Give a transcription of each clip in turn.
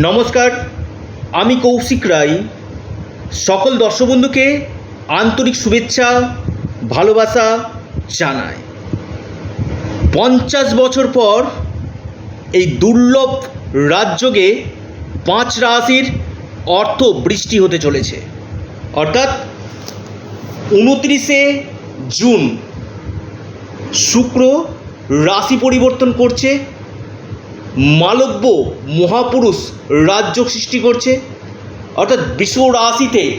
নমস্কার, আমি কৌশিক রায়। সকল দর্শক বন্ধুকে আন্তরিক শুভেচ্ছা, ভালোবাসা জানাই। পঞ্চাশ বছর পর এই দুর্লভ রাজযোগে পাঁচ রাশির অর্থ বৃষ্টি হতে চলেছে। অর্থাৎ উনত্রিশে জুন শুক্র রাশি পরিবর্তন করছে। মালব্য মহাপুরুষ রাজ্য সৃষ্টি করছে। অর্থাৎ বিশ্ব রাশিতে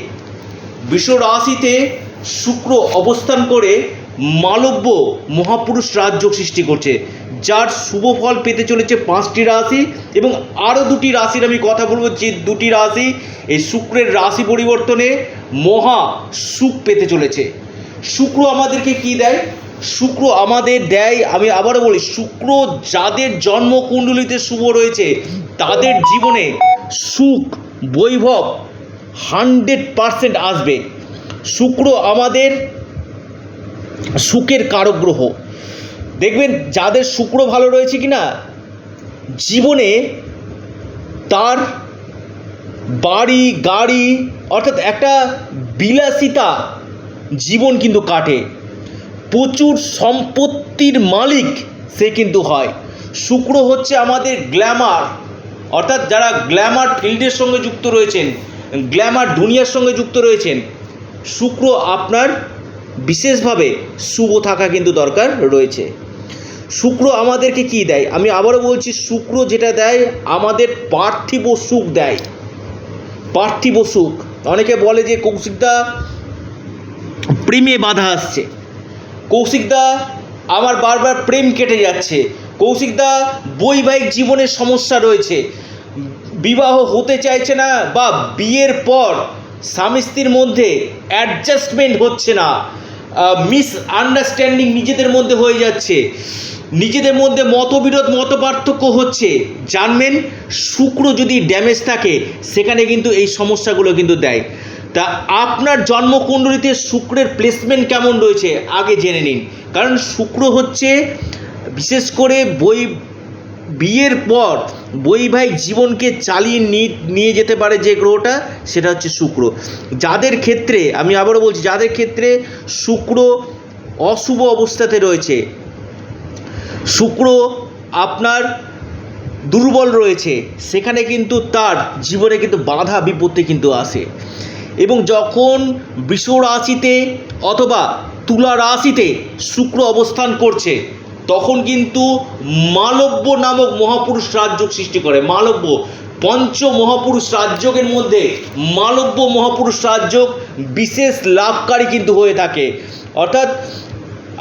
বিশ্ব রাশিতে শুক্র অবস্থান করে মালব্য মহাপুরুষ রাজ্য সৃষ্টি করছে। যার শুভ ফল পেতে চলেছে পাঁচটি রাশি এবং আরও দুটি রাশির আমি কথা বলব। যে দুটি রাশি, এই শুক্রের রাশি পরিবর্তনে মহা সুখ পেতে চলেছে। শুক্র আমাদেরকে কি দেয়? শুক্র আমাদের দেয়, আমি আবারও বলি, শুক্র যাদের জন্মকুণ্ডলিতে শুভ রয়েছে, তাদের জীবনে সুখ, বৈভব হান্ড্রেড পারসেন্ট আসবে। শুক্র আমাদের সুখের কারক গ্রহ দেখবেন, যাদের শুক্র ভালো রয়েছে কি না জীবনে তার বাড়ি, গাড়ি, অর্থাৎ একটা বিলাসিতা জীবন কিন্তু কাটে। প্রচুর সম্পত্তির মালিক সে কিন্তু হয়। শুক্র হচ্ছে আমাদের গ্ল্যামার অর্থাৎ যারা গ্ল্যামার ফিল্ডের সঙ্গে যুক্ত রয়েছেন গ্ল্যামার দুনিয়ার সঙ্গে যুক্ত রয়েছেন, শুক্র আপনার বিশেষভাবে শুভ থাকা কিন্তু দরকার রয়েছে। শুক্র আমাদেরকে কি দেয়? আমি আবারও বলছি, শুক্র যেটা দেয়, আমাদের পার্থিব সুখ দেয়। পার্থিব সুখ। অনেকে বলে যে কৌশিকদা, প্রেমে বাধা আসছে। কৌশিকদা আমার বারবার প্রেম কেটে যাচ্ছে। কৌশিকদা বৈবাহিক জীবনের সমস্যা রয়েছে। বিবাহ হতে চাইছে না বা বিয়ের পর স্বামী স্ত্রীর মধ্যে অ্যাডজাস্টমেন্ট হচ্ছে না। মিস আন্ডারস্ট্যান্ডিং নিজেদের মধ্যে হয়ে যাচ্ছে। নিজেদের মধ্যে মতবিরোধ মত পার্থক্য হচ্ছে। জানবেন, শুক্র যদি ড্যামেজ থাকে, সেখানে কিন্তু এই সমস্যাগুলো কিন্তু দেয়। তা আপনার জন্মকুণ্ডলিতে শুক্রের প্লেসমেন্ট কেমন রয়েছে, আগে জেনে নিন। কারণ শুক্র হচ্ছে, বিশেষ করে বই, বিয়ের পর বৈবাহিক জীবনকে চালিয়ে নিয়ে যেতে পারে যে গ্রহটা, সেটা হচ্ছে শুক্র। যাদের ক্ষেত্রে, আমি আবারও বলছি, যাদের ক্ষেত্রে শুক্র অশুভ অবস্থাতে রয়েছে শুক্র আপনার দুর্বল রয়েছে, সেখানে কিন্তু তার জীবনে কিন্তু বাধা বিপত্তি কিন্তু আসে এবং যখন বৃষ রাশিতে অথবা তুলা রাশিতে শুক্র অবস্থান করছে, তখন কিন্তু মালব্য নামক মহাপুরুষ রাজযোগ সৃষ্টি করে। মালব্য পঞ্চ মহাপুরুষ রাজযোগের মধ্যে মালব্য মহাপুরুষ রাজযোগ বিশেষ লাভকারী কিন্তু হয়ে থাকে। অর্থাৎ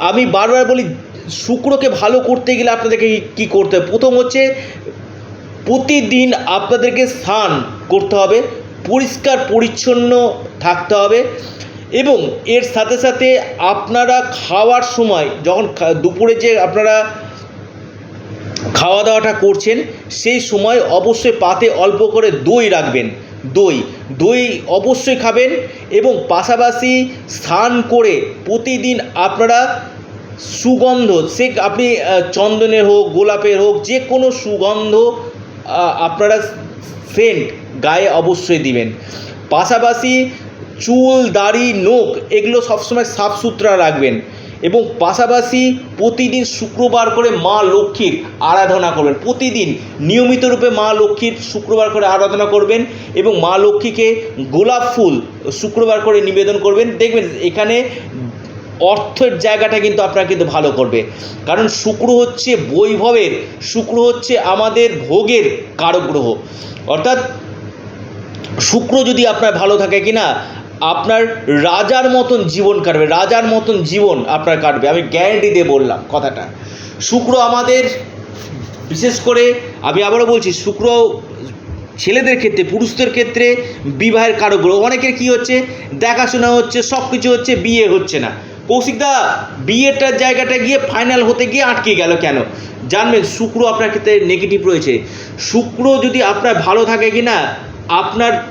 আমি বারবার বলি শুক্রকে ভালো করতে গেলে আপনাদেরকে কি- করতে হবে? প্রথম হচ্ছে প্রতিদিন আপনাদেরকে স্নান করতে হবে, পরিষ্কার পরিচ্ছন্ন থাকতে হবে এবং এর সাথে সাথে আপনারা খাওয়ার সময় যখন দুপুরে যে আপনারা খাওয়া দাওয়াটা করছেন, সেই সময় অবশ্যই পাতে অল্প করে দই রাখবেন, দই। দই অবশ্যই খাবেন এবং পাশাপাশি স্নান করে প্রতিদিন আপনারা সুগন্ধ, সে আপনি চন্দনের হোক, গোলাপের হোক, যে কোনো সুগন্ধ আপনারা সেন্ট গায়ে অবশ্যই দিবেন। পাশাপাশি চুল, দাড়ি, নোখ, এগুলো সবসময় সাফ সুতরা রাখবেন এবং পাশাপাশি প্রতিদিন শুক্রবার করে মা লক্ষ্মীর আরাধনা করবেন। প্রতিদিন নিয়মিত রূপে মা লক্ষ্মীর শুক্রবার করে আরাধনা করবেন এবং মা লক্ষ্মীকে গোলাপ ফুল শুক্রবার করে নিবেদন করবেন। দেখবেন এখানে অর্থের জায়গাটা কিন্তু আপনার কিন্তু ভালো করবে। কারণ শুক্র হচ্ছে বৈভবের, শুক্র হচ্ছে আমাদের ভোগের কারক গ্রহ অর্থাৎ শুক্র যদি আপনার ভালো থাকে কি না আপনার রাজার মতন জীবন কাটবে, রাজার মতন জীবন আপনার কাটবে। আমি গ্যারেন্টি দিয়ে বললাম কথাটা। শুক্র আমাদের, বিশেষ করে আমি আবারও বলছি, শুক্র ছেলেদের ক্ষেত্রে, পুরুষদের ক্ষেত্রে বিবাহের কারও গ্রহ অনেকের কি হচ্ছে? দেখাশোনা হচ্ছে সব কিছু হচ্ছে, বিয়ে হচ্ছে না। কৌশিকদা বিয়েটার জায়গাটা গিয়ে ফাইনাল হতে গিয়ে আটকে গেল কেন? জানবেন, শুক্র আপনার ক্ষেত্রে নেগেটিভ রয়েছে। শুক্র যদি আপনার ভালো থাকে কি না আপনার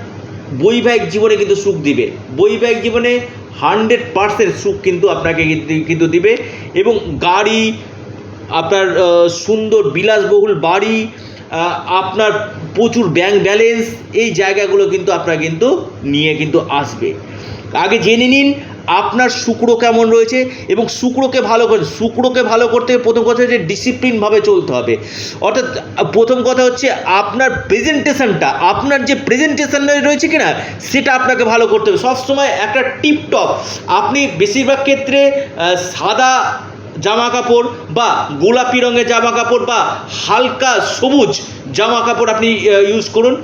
বৈবাহিক জীবনে কিন্তু সুখ দিবে। বৈবাহিক জীবনে হান্ড্রেড পারসেন্ট সুখ কিন্তু আপনাকে কিন্তু- দিবে এবং গাড়ি, আপনার সুন্দর বিলাসবহুল বাড়ি আপনার প্রচুর ব্যাংক ব্যালেন্স এই জায়গাগুলো কিন্তু আপনার কিন্তু নিয়ে কিন্তু আসবে। আগে জেনে নিন আপনার শুক্র কেমন রয়েছে এবং শুক্রকে ভালো করে শুক্রকে ভালো করতে প্রথম কথা হচ্ছে ডিসিপ্লিনভাবে চলতে হবে। অর্থাৎ, প্রথম কথা হচ্ছে আপনার প্রেজেন্টেশনটা আপনার যে প্রেজেন্টেশন রয়েছে কি না সেটা আপনাকে ভালো করতে হবে। সবসময় একটা টিপটপ আপনি বেশিরভাগ ক্ষেত্রে সাদা জামা কাপড় বা গোলাপি রঙের জামা কাপড় বা হালকা সবুজ জামা কাপড় আপনি ইউজ করুন।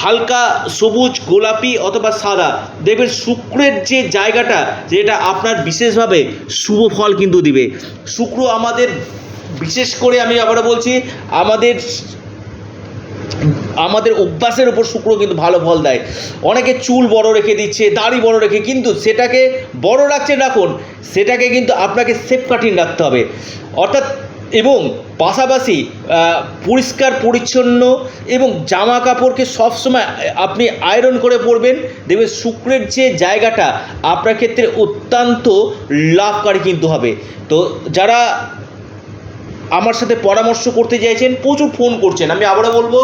হালকা সবুজ, গোলাপি অথবা সাদা, দেখবেন শুক্রের যে জায়গাটা, যেটা আপনার বিশেষভাবে শুভ ফল কিন্তু দিবে। শুক্র আমাদের, বিশেষ করে আমি আবারও বলছি, আমাদের আমাদের অভ্যাসের উপর শুক্র কিন্তু ভালো ফল দেয়। অনেকে চুল বড় রেখে দিচ্ছে, দাড়ি বড় রেখে, কিন্তু সেটাকে বড় রাখছেন রাখুন, সেটাকে কিন্তু আপনাকে সেফ কাটিং রাখতে হবে। অর্থাৎ এবং পাশাপাশি পরিষ্কার, পরিচ্ছন্ন এবং জামা কাপড়কে সবসময় আপনি আয়রন করে পরবেন। দেখবেন শুক্রের যে জায়গাটা, আপনার ক্ষেত্রে অত্যন্ত লাভকারী কিন্তু হবে। তো যারা আমার সাথে পরামর্শ করতে চাইছেন, প্রচুর ফোন করছেন। আমি আবারও বলব,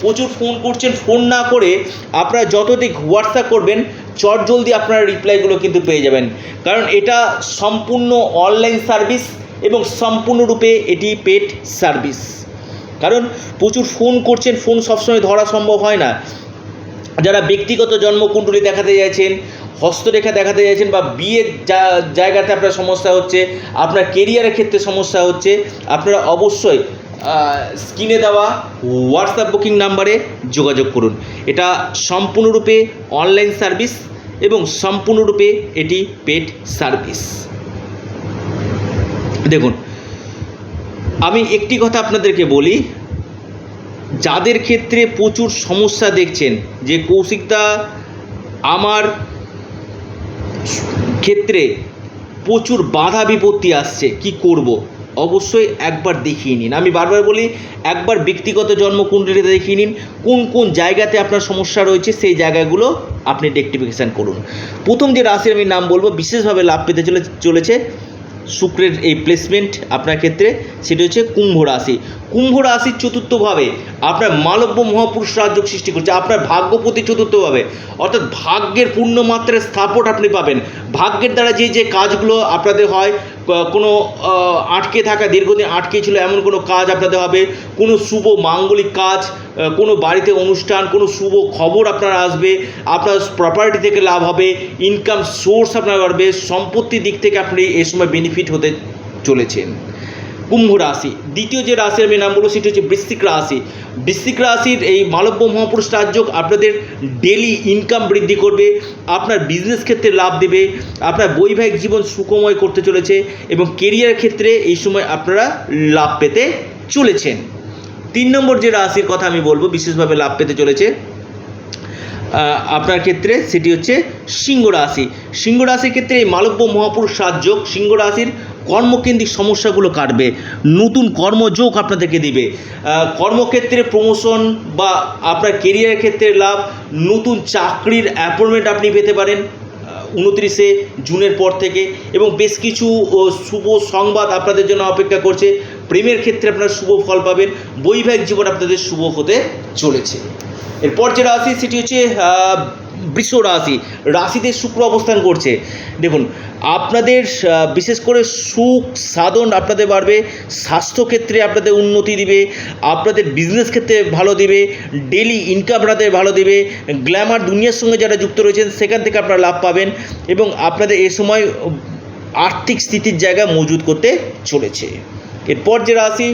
প্রচুর ফোন করছেন। ফোন না করে আপনারা যত দিক হোয়াটসঅ্যাপ করবেন চট জলদি আপনারা রিপ্লাইগুলো কিন্তু পেয়ে যাবেন। কারণ এটা সম্পূর্ণ অনলাইন সার্ভিস এবং সম্পূর্ণরূপে এটি পেড সার্ভিস। কারণ প্রচুর ফোন করছেন, ফোন সবসময় ধরা সম্ভব হয় না। যারা ব্যক্তিগত জন্মকুণ্ডলী দেখাতে চাইছেন, হস্তরেখা দেখাতে চাইছেন বা বিয়ের জা- জায়গাতে আপনার সমস্যা হচ্ছে, আপনার কেরিয়ারের ক্ষেত্রে সমস্যা হচ্ছে, আপনারা অবশ্যই স্ক্রিনে দেওয়া হোয়াটসঅ্যাপ বুকিং নাম্বারে যোগাযোগ করুন। এটা সম্পূর্ণরূপে অনলাইন সার্ভিস এবং সম্পূর্ণরূপে এটি পেড সার্ভিস। দেখুন, আমি একটি কথা আপনাদেরকে বলি, যাদের ক্ষেত্রে প্রচুর সমস্যা দেখছেন, যে কৌশিকদা আমার ক্ষেত্রে প্রচুর বাধা বিপত্তি আসছে, কি করব? অবশ্যই একবার দেখিয়ে নিন। আমি বারবার বলি, একবার ব্যক্তিগত জন্মকুণ্ডলীতে দেখিয়ে নিন, কোন কোন জায়গাতে আপনার সমস্যা রয়েছে, সেই জায়গাগুলো আপনি রেক্টিফিকেশান করুন। প্রথম যে রাশির আমি নাম বলব, বিশেষভাবে লাভ পেতে চলে চলেছে শুক্রের এই প্লেসমেন্ট আপনার ক্ষেত্রে সেটি হচ্ছে কুম্ভ রাশি। কুম্ভ রাশির চতুর্থভাবে আপনার মালব্য মহাপুরুষ রাজ্য সৃষ্টি করছে, আপনার ভাগ্যপতি চতুর্থভাবে। অর্থাৎ ভাগ্যের পূর্ণ মাত্রার স্থাপট আপনি পাবেন। ভাগ্যের দ্বারা যে যে কাজগুলো আপনাদের হয় কোনো আটকে থাকা, দীর্ঘদিন আটকে ছিল এমন কোনো কাজ আপনাদের হবে, কোনো শুভ মাঙ্গলিক কাজ কোনো বাড়িতে অনুষ্ঠান, কোনো শুভ খবর আপনার আসবে, আপনার প্রপার্টি থেকে লাভ হবে ইনকাম সোর্স আপনার বাড়বে, সম্পত্তির দিক থেকে আপনি এই সময় বেনিফিট হতে চলেছেন। কুম্ভ রাশি। দ্বিতীয় যে রাশির আমি নাম বলব, সেটি হচ্ছে বৃশ্চিক রাশি। বৃশ্চিক রাশির এই মালব্য মহাপুরুষ রাজযোগ আপনাদের ডেলি ইনকাম বৃদ্ধি করবে, আপনার বিজনেস ক্ষেত্রে লাভ দেবে, আপনার বৈবাহিক জীবন সুখময় করতে চলেছে এবং কেরিয়ার ক্ষেত্রে এই সময় আপনারা লাভ পেতে চলেছেন। তিন নম্বর যে রাশির কথা আমি বলব, বিশেষভাবে লাভ পেতে চলেছে আপনার ক্ষেত্রে সেটি হচ্ছে সিংহ রাশি। সিংহ রাশির ক্ষেত্রে এই মালব্য মহাপুরুষ সাতযোগ সিংহ রাশির কর্মকেন্দ্রিক সমস্যাগুলো কাটবে, নতুন কর্মযোগ আপনাদেরকে দিবে। কর্মক্ষেত্রে প্রমোশন বা আপনার কেরিয়ারের ক্ষেত্রে লাভ, নতুন চাকরির অ্যাপয়েন্টমেন্ট আপনি পেতে পারেন উনত্রিশে জুনের পর থেকে। এবং বেশ কিছু শুভ সংবাদ আপনাদের জন্য অপেক্ষা করছে। প্রেমের ক্ষেত্রে আপনারা শুভ ফল পাবেন, বৈবাহিক জীবন আপনাদের শুভ হতে চলেছে। এরপর যে রাশি সেটি হচ্ছে বৃষ রাশি রাশিতে শুক্র অবস্থান করছে। দেখুন, আপনাদের বিশেষ করে সুখ সাধন আপনাদের বাড়বে, স্বাস্থ্যক্ষেত্রে আপনাদের উন্নতি দিবে, আপনাদের বিজনেস ক্ষেত্রে ভালো দিবে ডেলি ইনকাম আপনাদের ভালো দিবে গ্ল্যামার দুনিয়ার সঙ্গে যারা যুক্ত রয়েছেন, সেখান থেকে আপনারা লাভ পাবেন এবং আপনাদের এ সময় আর্থিক স্থিতির জায়গা মজুত করতে চলেছে। এরপর যে রাশি,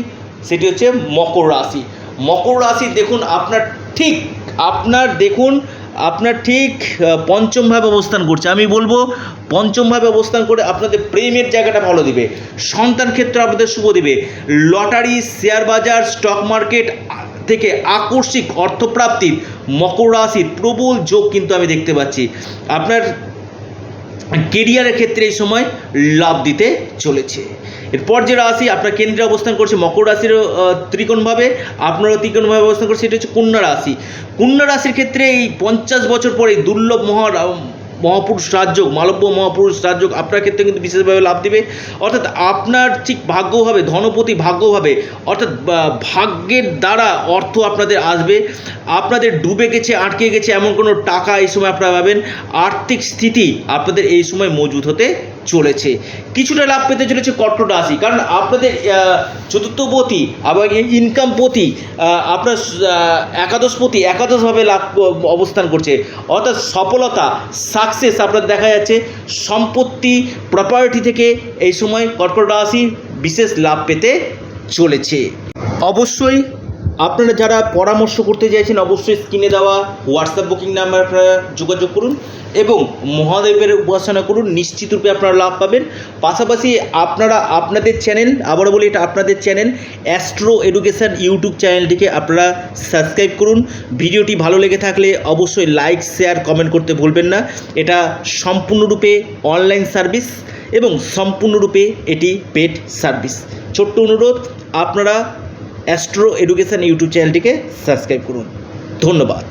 সেটি হচ্ছে মকর রাশি। মকর রাশি, দেখুন, আপনার ঠিক, আপনার দেখুন আপনার ঠিক পঞ্চমভাবে অবস্থান করছে। আমি বলব, পঞ্চমভাবে অবস্থান করে আপনাদের প্রেমের জায়গাটা ভালো দিবে। সন্তান ক্ষেত্রে আপনাদের শুভ দিবে। লটারি, শেয়ার বাজার স্টক মার্কেট থেকে আকস্মিক অর্থপ্রাপ্তির মকর রাশির প্রবল যোগ কিন্তু আমি দেখতে পাচ্ছি। আপনার কেরিয়ারের ক্ষেত্রে এই সময় লাভ দিতে চলেছে। এরপর যে রাশি, আপনার কেন্দ্রে অবস্থান করছে মকর রাশির ত্রিকোণভাবে, আপনারও ত্রিকোণভাবে অবস্থান করছে, সেটা হচ্ছে কন্যা রাশি। কন্যা রাশির ক্ষেত্রে এই পঞ্চাশ বছর পরে দুর্লভ মহা মহাপুরুষ রাজযোগ, মালব্য মহাপুরুষ রাজযোগ আপনার ক্ষেত্রে কিন্তু বিশেষভাবে লাভ দিবে। অর্থাৎ আপনার ঠিক ভাগ্যভাবে ধনপতি ভাগ্যভাবে অর্থাৎ ভাগ্যের দ্বারা অর্থ আপনাদের আসবে। আপনাদের ডুবে গেছে, আটকে গেছে এমন কোনো টাকা এই সময় আপনারা পাবেন। আর্থিক স্থিতি আপনাদের এই সময় মজুত হতে চলেছে। কিছুটা লাভ পেতে চলেছে কর্কট রাশি। কারণ আপনাদের আহ, চতুর্থপতি আবার ইনকামপতি আপনার আহ, একাদশপতি একাদশভাবে লাভ অবস্থান করছে। অর্থাৎ সফলতা সাকসেস আপনার দেখা যাচ্ছে। সম্পত্তি প্রপার্টি থেকে এই সময় কর্কট রাশি বিশেষ লাভ পেতে চলেছে। অবশ্যই আপনারা যারা পরামর্শ করতে চাইছেন, অবশ্যই স্ক্রিনে দেওয়া হোয়াটসঅ্যাপ বুকিং নাম্বার আপনারা যোগাযোগ করুন এবং মহাদেবের উপাসনা করুন, নিশ্চিত রূপে আপনারা লাভ পাবেন। পাশাপাশি আপনারা আপনাদের চ্যানেল আবারও বলি, এটা আপনাদের চ্যানেল অ্যাস্ট্রো এডুকেশন ইউটিউব চ্যানেলটিকে আপনারা সাবস্ক্রাইব করুন। ভিডিওটি ভালো লেগে থাকলে অবশ্যই লাইক শেয়ার কমেন্ট করতে ভুলবেন না। এটা সম্পূর্ণরূপে অনলাইন সার্ভিস এবং সম্পূর্ণরূপে এটি পেড সার্ভিস ছোট্ট অনুরোধ, আপনারা অ্যাস্ট্রো এডুকেশন ইউটিউব চ্যানেলটিকে সাবস্ক্রাইব করুন। ধন্যবাদ।